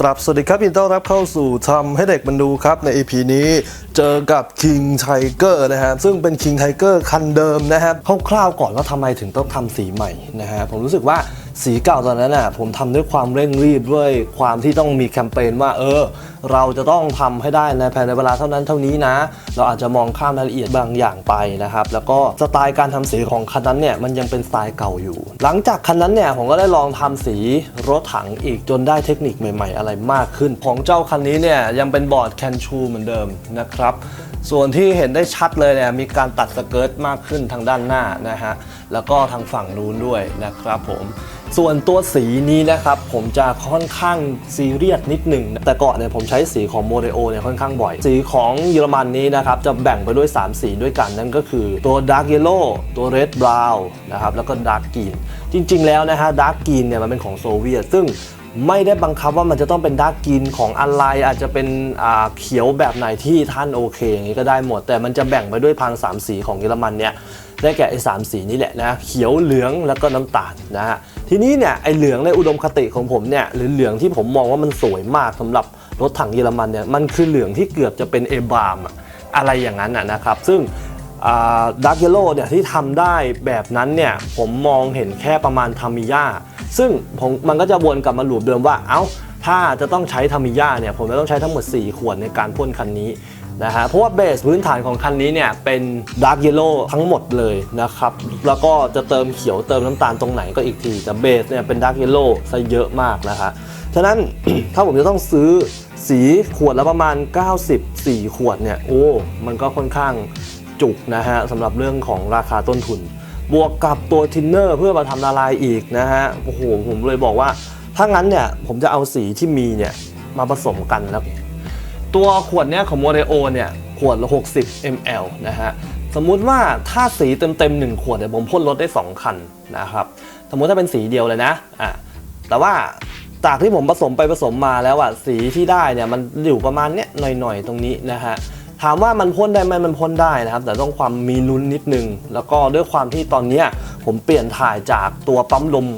กลับสวัสดีครับยินดีต้อนรับเข้าสู่ทำให้เด็กมันดูครับใน EP นี้เจอกับ King Tiger นะฮะซึ่งเป็น King Tiger คันเดิมนะครับคร่าวๆก่อนว่าทำไมถึงต้องทำสีใหม่นะฮะผมรู้สึกว่า สีเก่าตอนนั้นน่ะผมทำด้วยความเร่งรีบด้วยความที่ต้องมีแคมเปญว่า เออ เราจะต้องทำให้ได้ในภายในเวลาเท่านั้นเท่านี้นะ เราอาจจะมองข้ามรายละเอียดบางอย่างไปนะครับ แล้วก็สไตล์การทำสีของคันนั้นเนี่ยมันยังเป็นสไตล์เก่าอยู่ หลังจากคันนั้นเนี่ยผมก็ได้ลองทำสีรถถังอีกจนได้เทคนิคใหม่ ๆ อะไรมากขึ้น ของเจ้าคันนี้เนี่ยยังเป็นบอร์ดแคนชูเหมือนเดิมนะครับส่วนที่เห็นได้ชัดเลยเนี่ยมีการตัดสเกิร์ตมากขึ้นทางด้านหน้านะฮะแล้วก็ทางฝั่งนู้นด้วยนะครับผม ส่วนตัวสีนี้นะครับผมจะค่อนข้างซีเรียสนิดหนึ่งแต่ก่อนเนี่ยผมใช้สีของโมเดโอเนี่ยค่อนข้างบ่อย สีของเยอรมันนี้นะครับจะแบ่งไปด้วย 3 สีด้วยกันนั่นก็คือตัว Dark Yellow ตัว Red Brown นะครับแล้วก็ Dark Green จริง ๆ แล้วนะฮะ Dark Green เนี่ยมันเป็นของโซเวียต ซึ่งไม่ได้บังคับว่ามันจะต้องเป็นดาร์กกรีนของอะไรอาจจะเป็นอ่าเขียวแบบไหนที่ท่านโอเคอย่างนี้ก็ได้หมด แต่มันจะแบ่งไปด้วยพังสามสีของเยอรมันเนี่ยได้แก่ไอ้สามสีนี่แหละนะเขียวเหลืองแล้วก็น้ำตาลนะฮะ ทีนี้เนี่ยไอ้เหลืองในอุดมคติของผมเนี่ยหรือเหลืองที่ผมมองว่ามันสวยมากสำหรับรถถังเยอรมันเนี่ยมันคือเหลืองที่เกือบจะเป็นเอบามอะอะไรอย่างนั้นะนะครับ ซึ่งดักเยลโล่เนี่ยที่ทำได้แบบนั้นเนี่ยผมมองเห็นแค่ประมาณทามิยาซึ่งผมมันก็จะวนกลับมาหลูปเดิมว่าเอ้าถ้าจะต้องใช้ทามิยาเนี่ยผมจะต้องใช้ทั้งหมด 4 ขวดในการพ่นคันนี้ นะฮะเพราะว่าเบสพื้นฐานของคันนี้เนี่ยเป็นดาร์กเยลโล่ทั้งหมดเลยนะครับ แล้วก็จะเติมเขียวเติมน้ำตาลตรงไหนก็อีกที แต่เบสเนี่ยเป็นดาร์กเยลโล่ซะเยอะมากนะคะฉะนั้นถ้าผมจะต้องซื้อสีขวดละประมาณ 94 ขวดเนี่ยโอ้มันก็ค่อนข้างจุกนะฮะสำหรับเรื่องของราคาต้นทุน บวกกับตัวทินเนอร์เพื่อมาทำละลายอีกนะฮะโอ้โหผมเลยบอกว่า ถ้างั้นเนี่ยผมจะเอาสีที่มีเนี่ยมาผสมกันแล้ว ตัวขวดเนี้ยของโมเดโอเนี่ยขวดละ60 ml นะฮะสมมุติว่าถ้าสีเต็มๆ1ขวดเนี่ยผมพ่นรถได้ 2 คันนะครับสมมุติถ้าเป็นสีเดียวเลยนะอะแต่ว่าจากที่ผมผสมไปผสมมาแล้วอะสีที่ได้เนี่ยมันอยู่ประมาณเนี้ยหน่อยๆตรงนี้นะฮะถามว่ามันพ่นได้ไหมมันพ่นได้นะครับ แต่ต้องความมีลุ้นนิดนึง แล้วก็ด้วยความที่ตอนเนี้ยผมเปลี่ยนถ่ายจากตัวปั๊มลม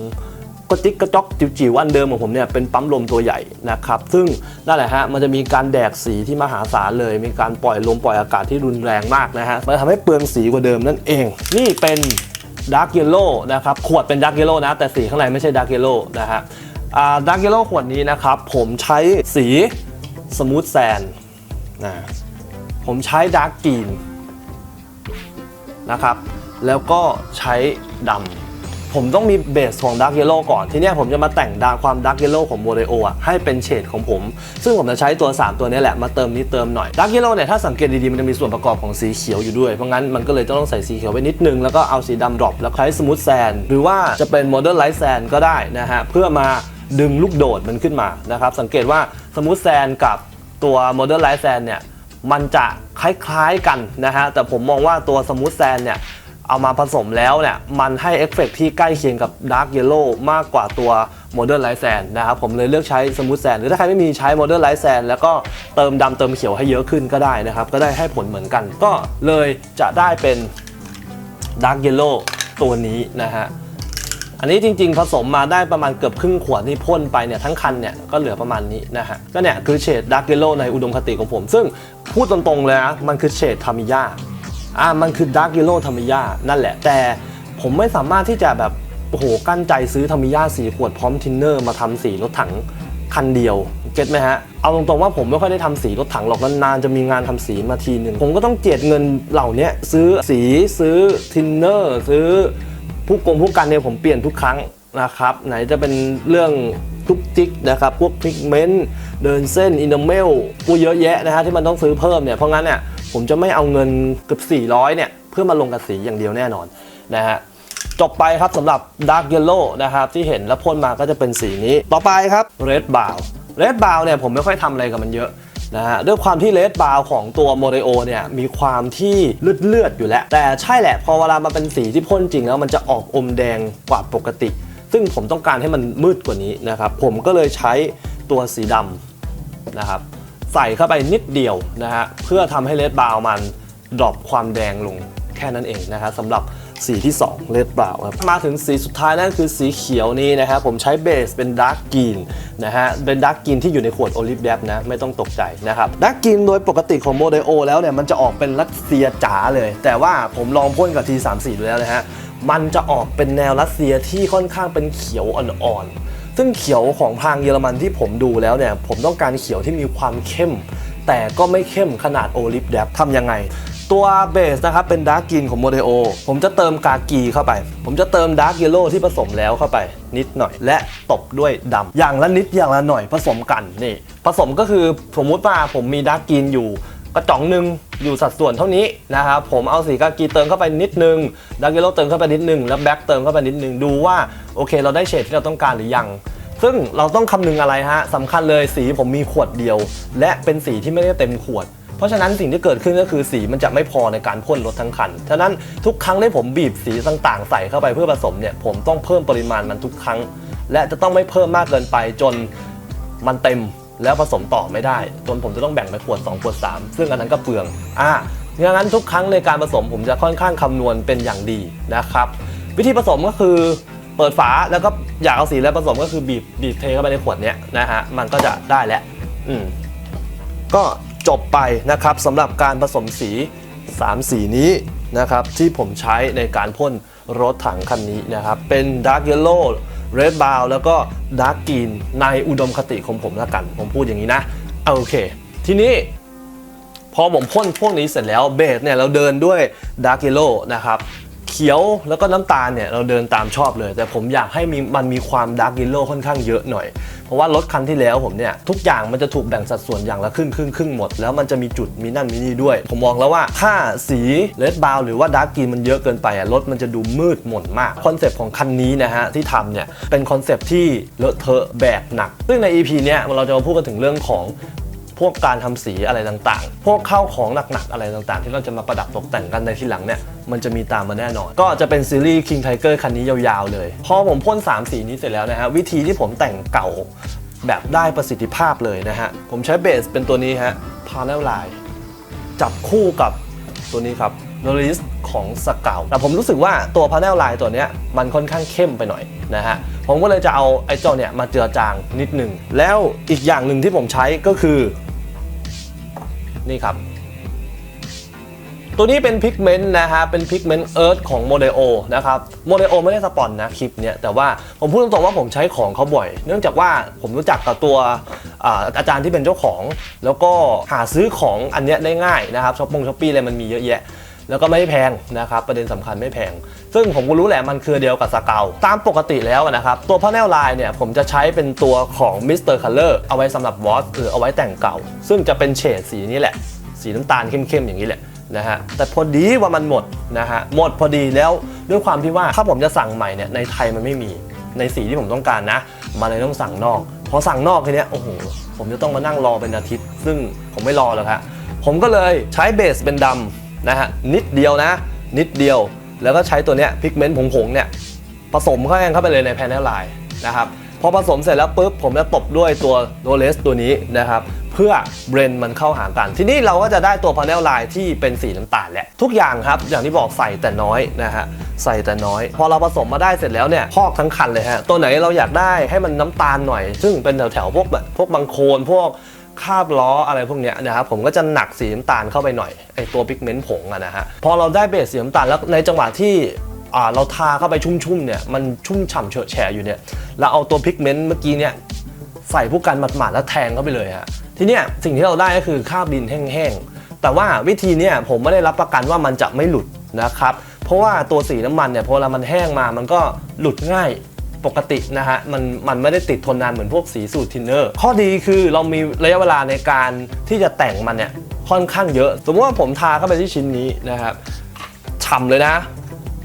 กระจิกกระจอกจิ๋วๆอันเดิมของผมเนี่ยเป็นปั๊มลมตัวใหญ่นะครับซึ่งนั่นแหละฮะมันจะมีการแดกสีที่มหาศาลเลย มีการปล่อยลมปล่อยอากาศที่รุนแรงมากนะฮะมันทำให้เปลืองสีกว่าเดิมนั่นเอง นี่เป็นดาร์กเยลโล่นะครับขวดเป็นดาร์กเยลโล่นะแต่สีข้างในไม่ใช่ดาร์กเยลโล่นะฮะดาร์กเยลโล่ขวดนี้นะครับผมใช้สีสมูทแซนนะผมใช้ดาร์กกรีนนะครับแล้วก็ใช้ดำ ผมต้องมีเบสของดาร์กเยลโล่ก่อน ทีเนี้ยผมจะมาแต่งดาความดาร์กเยลโล่ของโมเดโออะให้เป็นเฉดของผม ซึ่งผมจะใช้ตัว 3 ตัวนี้แหละมาเติมนิดเติมหน่อยดาร์กเยลโล่เนี่ยถ้าสังเกตดีๆ มันจะมีส่วนประกอบของสีเขียวอยู่ด้วย เพราะงั้นมันก็เลยต้องใส่สีเขียวไปนิดนึง แล้วก็เอาสีดำดรอปแล้วใช้สมูทแซนหรือว่าจะเป็นโมเดิร์นไลท์แซนก็ได้นะฮะเพื่อมาดึงลูกโดดมันขึ้นมานะครับสังเกตว่าสมูทแซนกับตัวโมเดิร์นไลท์แซนเนี่ยมันจะคล้ายๆกันนะฮะแต่ผมมองว่าตัวสมูทแซนเนี่ย เอามาผสมแล้วเนี่ยมันให้เอฟเฟกที่ใกล้เคียงกับดาร์กเยลโล่มากกว่าตัวโมเดิร์นไลท์แซนนะครับผมเลยเลือกใช้สมูทแซนหรือถ้าใครไม่มีใช้โมเดิร์นไลท์แซนแล้วก็เติมดำเติมเขียวให้เยอะขึ้นก็ได้นะครับ ก็ได้ให้ผลเหมือนกัน ก็เลยจะได้เป็นดาร์กเยลโล่ตัวนี้นะฮะอันนี้จริงๆผสมมาได้ประมาณเกือบครึ่งขวดที่พ่นไปเนี่ยทั้งคันเนี่ยก็เหลือประมาณนี้นะฮะก็เนี่ยคือเฉดดาร์กเยลโล่ในอุดมคติของผม ซึ่งพูดตรงๆเลยนะมันคือเฉดทามิยา อ่ามันคือดาร์กยลโล่ทามิยานั่นแหละ แต่ผมไม่สามารถที่จะแบบโอ้โหกั้นใจซื้อทามิยาสีขวดพร้อมทินเนอร์มาทำสีรถถังคันเดียวเก็ตไหมฮะ เอาตรงๆว่าผมไม่ค่อยได้ทำสีรถถังหรอกนานๆจะมีงานทำสีมาทีหนึ่งผมก็ต้องเจียดเงินเหล่านี้ซื้อสีซื้อทินเนอร์ ซื้อผู้กงผู้กันเนี่ยผมเปลี่ยนทุกครั้งนะครับ ไหนจะเป็นเรื่องทุกจิกนะครับ พวกพิกเมนต์เดินเส้นอินเตอร์เมลกูเยอะแยะนะฮะที่มันต้องซื้อเพิ่มเนี่ยเพราะงั้นเนี่ย ผมจะไม่เอาเงินเกือบ 400 เนี่ย เพื่อมาลงกับสีอย่างเดียวแน่นอนนะฮะจบไปครับสำหรับ Dark Yellow นะครับ ที่เห็นแล้วพ่นมาก็จะเป็นสีนี้ ต่อไปครับ Red Bow Red Bow เนี่ยผมไม่ค่อยทำอะไรกับมันเยอะนะฮะด้วยความที่เลดบาวของตัวโมเดโอเนี่ยมีความที่เลือดเลือดอยู่แล้ว แต่ใช่แหละพอเวลามาเป็นสีที่พ่นจริงแล้วมันจะออกอมแดงกว่าปกติ ซึ่งผมต้องการให้มันมืดกว่านี้นะครับ ผมก็เลยใช้ตัวสีดำนะครับ ใส่เข้าไปนิดเดียวนะฮะเพื่อทำให้เลดบาวมันดรอปความแดงลงแค่นั้นเองนะครับสำหรับสีที่ 2 เลดเปล่าครับมาถึงสีสุดท้ายนั่นคือสีเขียวนี้นะครับผมใช้เบสเป็นดาร์กกรีนนะฮะเป็นดาร์กกรีนที่อยู่ในขวดโอลิฟแดบนะไม่ต้องตกใจนะครับดาร์กกรีนโดยปกติของโมเดโอแล้วเนี่ยมันจะออกเป็นรัสเซียจ๋าเลย แต่ว่าผมลองพ่นกับ T34 ดูแล้วนะฮะมันจะออกเป็นแนวรัสเซียที่ค่อนข้างเป็นเขียวอ่อนๆ ซึ่งเขียวของทางเยอรมันที่ผมดูแล้วเนี่ย ผมต้องการเขียวที่มีความเข้ม แต่ก็ไม่เข้มขนาดโอลิฟแดบทำยังไง ตัวเบสนะครับเป็นดาร์กกรีนของโมเดโอผมจะเติมกากีเข้าไป ผมจะเติมดาร์กเยลโล่ที่ผสมแล้วเข้าไปนิดหน่อย และตบด้วยดำอย่างละนิดอย่างละหน่อยผสมกันนี่ผสมก็คือสมมุติว่าผมมีดาร์กกรีนอยู่ กระจ่องหนึ่งอยู่สัดส่วนเท่านี้นะครับผมเอาสีกากีเติมเข้าไปนิดนึงดาร์กเยลโลเติมเข้าไปนิดนึงแล้วแบ็กเติมเข้าไปนิดนึงดูว่าโอเค เราได้เฉดที่เราต้องการหรือยัง ซึ่งเราต้องคำนึงอะไรฮะสำคัญเลยสีผมมีขวดเดียว และเป็นสีที่ไม่ได้เต็มขวดเพราะฉะนั้นสิ่งที่เกิดขึ้นก็คือสีมันจะไม่พอในการพ่นรถทั้งคัน ฉะนั้นทุกครั้งที่ผมบีบสีต่างๆ ใส่เข้าไปเพื่อผสมเนี่ยผมต้องเพิ่มปริมาณมันทุกครั้ง และจะต้องไม่เพิ่มมากเกินไปจนมันเต็ม แล้วผสมต่อไม่ได้จนผมจะต้องแบ่งไปขวด2ขวด3 ซึ่งอันนั้นก็เปลืองอ่าดังนั้นทุกครั้งในการผสมผมจะค่อนข้างคำนวณเป็นอย่างดีนะครับ วิธีผสมก็คือเปิดฝาแล้วก็อยากเอาสีแล้วผสมก็คือบีบบีบเทเข้าไปในขวดเนี้ยนะฮะมันก็จะได้แล้วอืมก็จบไปนะครับสำหรับการผสมสี 3 สีนี้นะครับที่ผมใช้ในการพ่นรถถังคันนี้นะครับ เป็น Dark Yellow Red Brown แล้วก็ Dark Green ในอุดมคติของผมละกัน ผมพูดอย่างนี้นะโอเค ทีนี้พอผมพ่นพวกนี้เสร็จแล้วเบสเนี่ยเราเดินด้วย Dark Yellow นะครับ ขียวแล้วก็น้ำตาลเนี่ยเราเดินตามชอบเลย แต่ผมอยากให้มีมันมีความ Dark Yellow ค่อนข้างเยอะหน่อย เพราะว่ารถคันที่แล้วผมเนี่ยทุกอย่างมันจะถูกแบ่งสัดส่วนอย่างละครึ่งครึ่งครึ่งหมด แล้วมันจะมีจุดมีนั่นมีนี่ด้วย ผมมองแล้วว่าถ้าสีเลดบาวหรือว่าดาร์กกรีนมันเยอะเกินไปอะรถมันจะดูมืดหม่นมากคอนเซปต์ของคันนี้นะฮะที่ทำเนี่ยเป็นคอนเซปต์ที่เลอะเทอะแบกหนัก ซึ่งใน EP เนี้ยเราจะมาพูดกันถึงเรื่องของ พวกการทำสีอะไรต่างๆ พวกข้าวของหนักๆอะไรต่างๆ ที่เราจะมาประดับตกแต่งกันในที่หลังเนี่ยมันจะมีตามมาแน่นอน ก็จะเป็นซีรีส์ King Tiger คันนี้ยาวๆเลย พอผมพ่น 3 สีนี้เสร็จแล้วนะฮะวิธีที่ผมแต่งเก่าแบบได้ประสิทธิภาพเลยนะฮะ ผมใช้เบสเป็นตัวนี้ฮะ Panel Line จับคู่กับตัวนี้ครับ n o r i s ของสเกลแต่ผมรู้สึกว่าตัว Panel Line ตัวนี้มันค่อนข้างเข้มไปหน่อยนะฮะ ผมก็เลยจะเอาไอ้เจ้าเนี่ยมาเจือจางนิดหนึ่ง แล้วอีกอย่างหนึ่งที่ผมใช้ก็คือ นี่ครับ ตัวนี้เป็นพิกเมนต์นะฮะเป็นพิกเมนต์เอิร์ธของโมเดโอนะครับโมเดโอไม่ได้สปอนนะคลิปเนี้ยแต่ว่าผมพูดตรงๆว่าผมใช้ของเขาบ่อย เนื่องจากว่าผมรู้จักกับตัวอาอาจารย์ที่เป็นเจ้าของ แล้วก็หาซื้อของอันเนี้ยได้ง่ายนะครับช้อปปงช้อปปี้อะไรมันมีเยอะแยะ แล้วก็ไม่แพงนะครับประเด็นสำคัญไม่แพง ซึ่งผมก็รู้แหละมันคือเดียวกับสเกลตามปกติแล้วนะครับตัว panel line เนี่ยผมจะใช้เป็นตัวของ Mr. Color เลอร์เอาไว้สำหรับวอสหรือเอาไว้แต่งเก่า ซึ่งจะเป็นเฉดสีนี้แหละ สีน้ำตาลเข้มๆอย่างนี้แหละนะฮะแต่พอดีว่ามันหมดนะฮะหมดพอดีแล้วด้วยความที่ว่าถ้าผมจะสั่งใหม่เนี่ยในไทยมันไม่มีในสีที่ผมต้องการนะมาเลยต้องสั่งนอกพอสั่งนอกทีเนี้ยโอ้โหผมจะต้องมานั่งรอเป็นอาทิตย์ ซึ่งผมไม่รอแล้วครับผมก็เลยใช้เบสเป็นดำ นะฮะนิดเดียวนะ นิดเดียว แล้วก็ใช้ตัวเนี้ยพิกเมนต์ผงๆเนี่ยผสมเข้าแห้งเข้าไปเลยในแพนเนลไลน์นะครับพอผสมเสร็จแล้วปุ๊บผมจะตบด้วยตัวโรเลสตัวนี้นะครับเพื่อเบรนมันเข้าหากัน ทีนี้เราก็จะได้ตัวพาเนลไลน์ที่เป็นสีน้ำตาลแหละทุกอย่างครับ อย่างที่บอกใส่แต่น้อยนะฮะใส่แต่น้อย พอเราผสมมาได้เสร็จแล้วเนี่ยพอกทั้งคันเลยฮะตัวไหนเราอยากได้ให้มันน้ำตาลหน่อย ซึ่งเป็นแถวๆพวกแบบพวกบางโคนพวก คาบล้ออะไรพวกเนี้ยนะครับผมก็จะหนักสีน้ำตาลเข้าไปหน่อยไอตัวพิกเมนต์ผงอะนะฮะพอเราได้เบสสีน้ำตาลแล้วในจังหวะที่เราทาเข้าไปชุ่มๆเนี่ยมันชุ่มฉ่ำเฉอะแฉะอยู่เนี่ยแล้วเอาตัวพิกเมนต์เมื่อกี้เนี่ยใส่ผู้กันหมาดๆแล้วแทงเข้าไปเลยฮะทีเนี้ยสิ่งที่เราได้ก็คือคาบดินแห้งๆแต่ว่าวิธีเนี้ยผมไม่ได้รับประกันว่ามันจะไม่หลุดนะครับเพราะว่าตัวสีน้ำมันเนี่ยพอเวลามันแห้งมามันก็หลุดง่าย ปกตินะฮะมันมันไม่ได้ติดทนนานเหมือนพวกสีสูตรทินเนอร์ ข้อดีคือเรามีระยะเวลาในการที่จะแต่งมันเนี่ยค่อนข้างเยอะ สมมติว่าผมทาเข้าไปที่ชิ้นนี้นะครับฉ่ำเลยนะ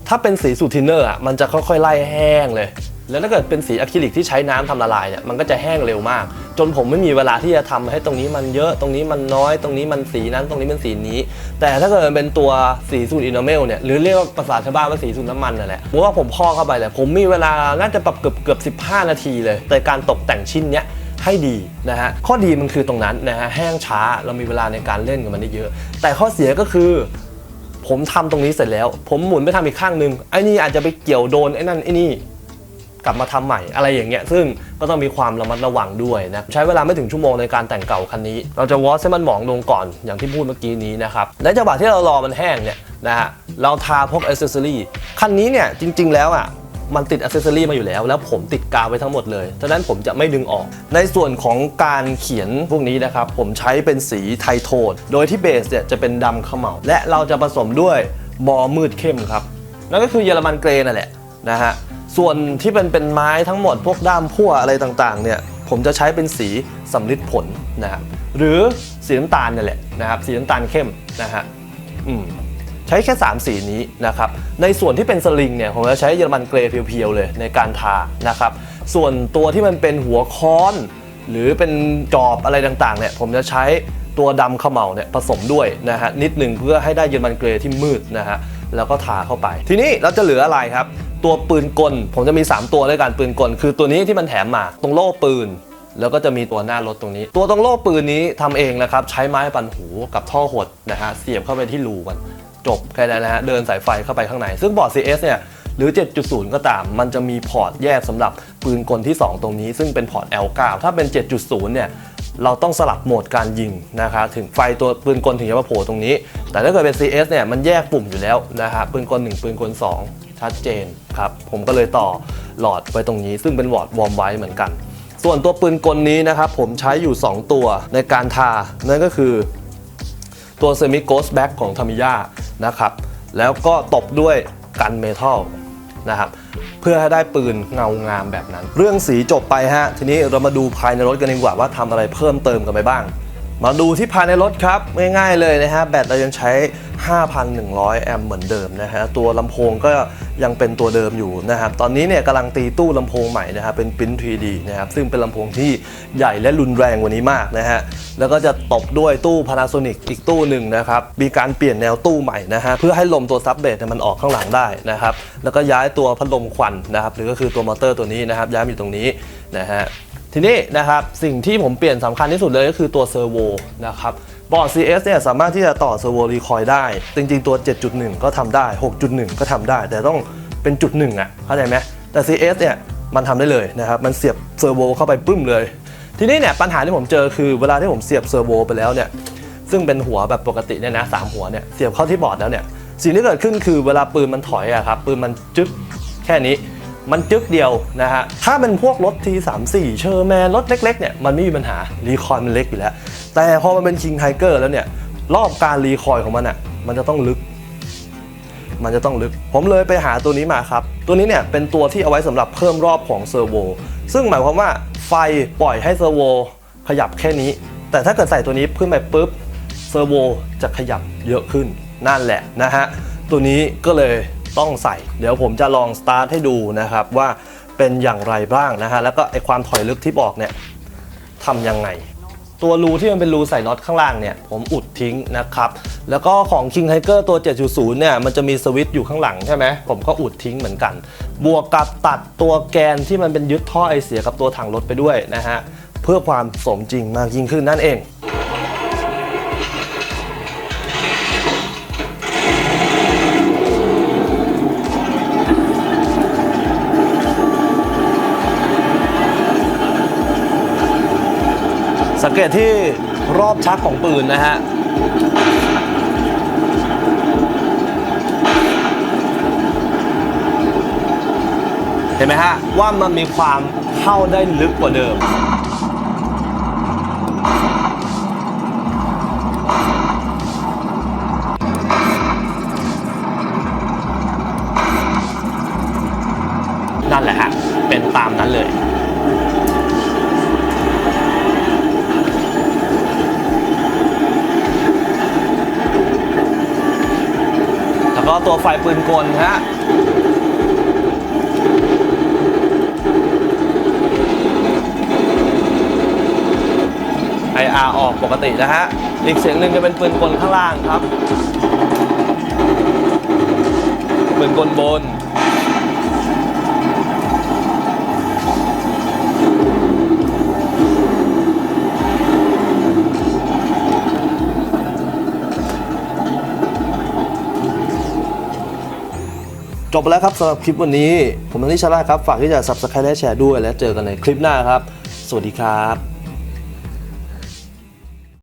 ถ้าเป็นสีสูตรทินเนอร์อะมันจะค่อยๆไล่แห้งเลย แล้วถ้าเกิดเป็นสีอะคริลิกที่ใช้น้ำทำละลายเนี่ยมันก็จะแห้งเร็วมาก จนผมไม่มีเวลาที่จะทำให้ตรงนี้มันเยอะตรงนี้มันน้อยตรงนี้มันสีนั้นตรงนี้มันสีนี้ แต่ถ้าเกิดมันเป็นตัวสีสูตรอินโนเมลเนี่ยหรือเรียกว่าภาษาชาวบ้านว่าสีสูตรน้ำมันนั่นแหละผมว่าผมพ่อเข้าไปเลยผมมีเวลาน่าจะปรับเกือบเกือบ 15 นาทีเลย แต่การตกแต่งชิ้นเนี้ยให้ดีนะฮะข้อดีมันคือตรงนั้นนะฮะแห้งช้าเรามีเวลาในการเล่นกับมันได้เยอะ แต่ข้อเสียก็คือผมทำตรงนี้เสร็จแล้ว ผมหมุนไปทำอีกข้างหนึ่งไอ้นี่อาจจะไปเกี่ยวโดนไอ้นั่นไอ้นี่ กลับมาทำใหม่อะไรอย่างเงี้ยซึ่งก็ต้องมีความระมัดระวังด้วยนะใช้เวลาไม่ถึงชั่วโมงในการแต่งเก่าคันนี้ เราจะวอชให้มันหมองลงก่อนอย่างที่พูดเมื่อกี้นี้นะครับในจังหวะที่เรารอมันแห้งเนี่ยนะฮะเราทาพวกอ c เซสซอรี่คันนี้เนี่ยจริง ๆ แล้วอะมันติดอ c เซสซอรี่มาอยู่แล้ว แล้วผมติดกาวไว้ทั้งหมดเลยฉะนั้นผมจะไม่ดึงออก ในส่วนของการเขียนพวกนี้นะครับ ผมใช้เป็นสีไทโทน โดยที่เบสเนี่ยจะเป็นดำเขม่าและเราจะผสมด้วยบอมืดเข้มครับ นั่นก็คือเยอรมันเกรนั่นแหละนะฮะ ส่วนที่เป็นเป็นไม้ทั้งหมดพวกด้ามพั่วอะไรต่างๆเนี่ยผมจะใช้เป็นสีสำลิดผลนะครับหรือสีน้ำตาลนี่แหละนะครับสีน้ำตาลเข้มนะฮะอืมใช้แค่ 3 สีนี้นะครับในส่วนที่เป็นสลิงเนี่ยผมจะใช้เยอรมันเกรย์เพียวๆเลยในการทานะครับส่วนตัวที่มันเป็นหัวค้อน หรือเป็นจอบอะไรต่างๆเนี่ยผมจะใช้ตัวดำเขม่าเนี่ยผสมด้วยนะฮะนิดหนึ่งเพื่อให้ได้เยอรมันเกรย์ที่มืดนะฮะแล้วก็ทาเข้าไป ทีนี้เราจะเหลืออะไรครับ ตัวปืนกล ผมจะมี 3 ตัวด้วยกันปืนกล คือตัวนี้ที่มันแถมมาตรงโล่ปืน แล้วก็จะมีตัวหน้ารถตรงนี้ ตัวตรงโล่ปืนนี้ทำเองนะครับใช้ไม้ปันหูกับท่อหดนะฮะเสียบเข้าไปที่รูมันจบแค่นั้นนะฮะเดินสายไฟเข้าไปข้างใน ซึ่งบอร์ด CS เนี่ยหรือ 7.0 ก็ตาม มันจะมีพอร์ตแยกสำหรับปืนกลที่ 2 ตรงนี้ ซึ่งเป็นพอร์ต L9 ถ้าเป็น 7.0 เนี่ย เราต้องสลับโหมดการยิงนะครับถึงไฟตัวปืนกลถึงจะมาโผล่ตรงนี้ แต่ถ้าเกิดเป็น CS เนี่ย มันแยกปุ่มอยู่แล้วนะครับปืนกล 1 ปืนกล 2 ชัดเจนครับผมก็เลยต่อหลอดไว้ตรงนี้ ซึ่งเป็นวอดวอร์มไว้เหมือนกัน ส่วนตัวปืนกลนี้นะครับผมใช้อยู่ 2 ตัวในการทา นั่นก็คือตัว Semi Ghost Back ของ Tamiya นะครับแล้วก็ตบด้วยกันเมทัลนะครับเพื่อให้ได้ปืนเงางามแบบนั้น เรื่องสีจบไปฮะ ทีนี้เรามาดูภายในรถกันดีกว่าว่าทำอะไรเพิ่มเติมกันไปบ้าง มาดูที่ภายในรถครับง่ายๆเลยนะฮะแบตเรายังใช้ 5,100 แอมป์เหมือนเดิมนะฮะตัวลำโพงก็ยังเป็นตัวเดิมอยู่นะครับตอนนี้เนี่ยกำลังตีตู้ลำโพงใหม่นะครับเป็นปิ้น 3D นะครับซึ่งเป็นลำโพงที่ใหญ่และรุนแรงกว่านี้มากนะฮะแล้วก็จะตบด้วยตู้ Panasonic อีกตู้หนึ่งนะครับมีการเปลี่ยนแนวตู้ใหม่นะฮะเพื่อให้ลมตัวซับเบสเนี่ยมันออกข้างหลังได้นะครับแล้วก็ย้ายตัวพัดลมควันนะครับหรือก็คือตัวมอเตอร์ตัวนี้นะครับย้ายมาอยู่ตรงนี้นะฮะ ทีนี้นะครับสิ่งที่ผมเปลี่ยนสำคัญที่สุดเลยก็คือตัวเซอร์โวนะครับบอร์ด CS เนี่ยสามารถที่จะต่อเซอร์โวรีคอยได้ จริงๆตัว 7.1 ก็ทำได้ 6.1 ก็ทำได้ แต่ต้องเป็นจุดหนึ่งอะเข้าใจไหมแต่ CS เนี่ยมันทำได้เลยนะครับมันเสียบเซอร์โวเข้าไปปึ้มเลย ทีนี้เนี่ยปัญหาที่ผมเจอคือเวลาที่ผมเสียบเซอร์โวไปแล้วเนี่ยซึ่งเป็นหัวแบบปกติเนี่ยนะสามหัวเนี่ยเสียบเข้าที่บอร์ดแล้วเนี่ยสิ่งที่เกิดขึ้นคือเวลาปืนมันถอยอะครับปืนมันจึ๊กแค่นี้ มันจึ๊กเดียวนะฮะ ถ้าเป็นพวกรถที3 4 เชอร์แมนรถเล็กๆเนี่ยมันไม่มีปัญหารีคอยล์มันเล็กอยู่แล้ว แต่พอมันเป็นคิงไทเกอร์แล้วเนี่ยรอบการรีคอยล์ของมันอะมันจะต้องลึก มันจะต้องลึก ผมเลยไปหาตัวนี้มาครับ ตัวนี้เนี่ยเป็นตัวที่เอาไว้สำหรับเพิ่มรอบของเซอร์โวซึ่งหมายความว่าไฟปล่อยให้เซอร์โวขยับแค่นี้ แต่ถ้าเกิดใส่ตัวนี้ขึ้นไปปุ๊บเซอร์โวจะขยับเยอะขึ้นนั่นแหละนะฮะตัวนี้ก็เลย ต้องใส่ เดี๋ยวผมจะลองสตาร์ทให้ดูนะครับว่าเป็นอย่างไรบ้างนะฮะแล้วก็ไอความถอยลึกที่บอกเนี่ยทำยังไง ตัวรูที่มันเป็นรูใส่น็อตข้างล่างเนี่ยผมอุดทิ้งนะครับ แล้วก็ของ King Tiger ตัว 7.0 เนี่ยมันจะมีสวิตช์อยู่ข้างหลังใช่ไหมผมก็อุดทิ้งเหมือนกัน บวกกับตัดตัวแกนที่มันเป็นยึดท่อไอเสียกับตัวถังรถไปด้วยนะฮะเพื่อความสมจริงมากยิ่งขึ้นนั่นเอง เกตที่รอบชักของปืนนะฮะเห็นไหมฮะว่ามันมีความเข้าได้ลึกกว่าเดิม นั่นแหละฮะ เป็นตามนั้นเลย แล้วก็ ตัวไฟปืนกลฮะ IR ออกปกตินะฮะ อีกเสียงหนึ่งจะเป็นปืนกลข้างล่างครับ ปืนกลบน จบไปแล้วครับสำหรับคลิปวันนี้ ผมนันทิชาราครับ ฝากที่จะ subscribe และแชร์ด้วย และเจอกันในคลิปหน้าครับ สวัสดีครับ